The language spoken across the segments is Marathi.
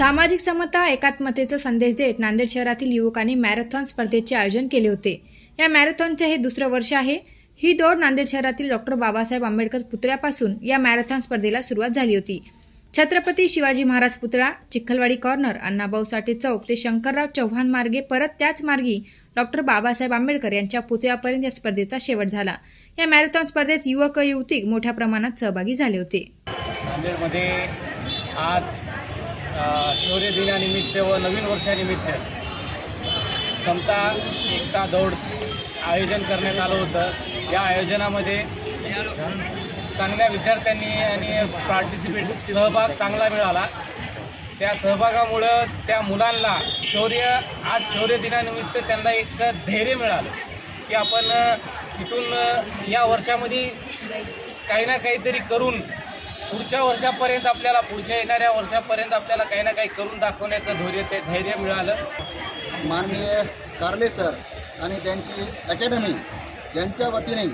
सामाजिक समता एकात्मतेचा संदेश देत नांदेड शहरातील युवकांनी मॅरेथॉन स्पर्धेचे आयोजन केले होते. या मॅरेथॉनचे हे दुसरं वर्ष आहे. ही दौड नांदेड शहरातील डॉक्टर बाबासाहेब आंबेडकर पुतळ्यापासून या मॅरेथॉन स्पर्धेला सुरुवात झाली होती. छत्रपती शिवाजी महाराज पुतळा चिखलवाडी कॉर्नर अण्णाभाऊ साठे चौक ते शंकरराव चव्हाण मार्गे परत त्याच मार्गी डॉक्टर बाबासाहेब आंबेडकर यांच्या पुतळ्यापर्यंत या स्पर्धेचा शेवट झाला. या मॅरेथॉन स्पर्धेत युवक युवती मोठ्या प्रमाणात सहभागी झाले होते. नांदेडमध्ये आज शौर्यदिनानिमित्त व नवीन वर्षानिमित्त समता एकता दौड आयोजन करण्यात आलं होतं. या आयोजनामध्ये चांगल्या विद्यार्थ्यांनी आणि पार्टिसिपेट सहभाग चांगला मिळाला. त्या सहभागामुळं त्या मुलांना शौर्य आज शौर्य दिनानिमित्त त्यांना एक धैर्य मिळालं की आपण इथून या वर्षामध्ये काही ना काहीतरी करून पुढच्या वर्षापर्यंत आपल्याला पुढच्या येणाऱ्या वर्षापर्यंत आपल्याला काही ना काही करून दाखवण्याचं धैर्य ते धैर्य मिळालं. माननीय कारले सर आणि त्यांची अकॅडमी यांच्या वतीने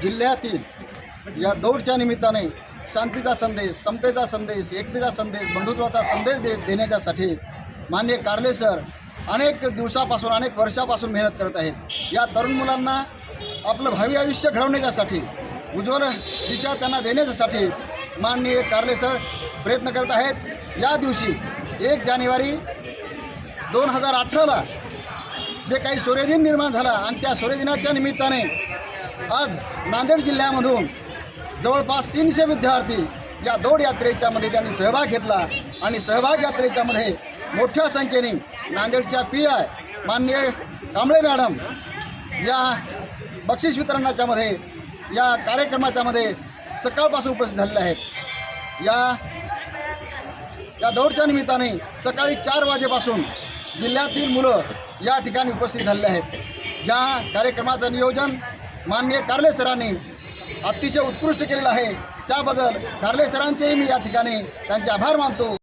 जिल्ह्यातील या दौडच्या निमित्ताने शांतीचा संदेश समतेचा संदेश एकतेचा संदेश बंधुत्वाचा संदेश दे देण्याच्यासाठी माननीय कारले सर अनेक दिवसापासून अनेक वर्षापासून मेहनत करत आहेत. या तरुण मुलांना आपलं भावी आयुष्य घडवण्याच्यासाठी उज्ज्वल दिशा त्यांना देण्याच्यासाठी माननीय कारले सर प्रयत्न करत आहेत. या दिवशी एक जानेवारी दोन हजार अठराला जे काही सूर्यदिन निर्माण झाला आणि त्या सूर्यदिनाच्या निमित्ताने आज नांदेड जिल्ह्यामधून जवळपास तीनशे विद्यार्थी या दौड यात्रेच्यामध्ये त्यांनी सहभाग घेतला आणि सहभाग यात्रेच्यामध्ये मोठ्या संख्येने नांदेडच्या पी आय माननीय कांबळे मॅडम या बक्षीस वितरणाच्यामध्ये या कार्यक्रमाच्यामध्ये सकाळपासून उपस्थित झालेले आहेत. या या दौडच्या निमित्ताने सकाळी चार वाजेपासून जिल्ह्यातील मुलं या ठिकाणी उपस्थित झालेले आहेत. या कार्यक्रमाचं नियोजन माननीय कारले सरांनी अतिशय उत्कृष्ट केलेलं आहे. त्याबद्दल कारले सरांचेही मी या ठिकाणी त्यांचे आभार मानतो.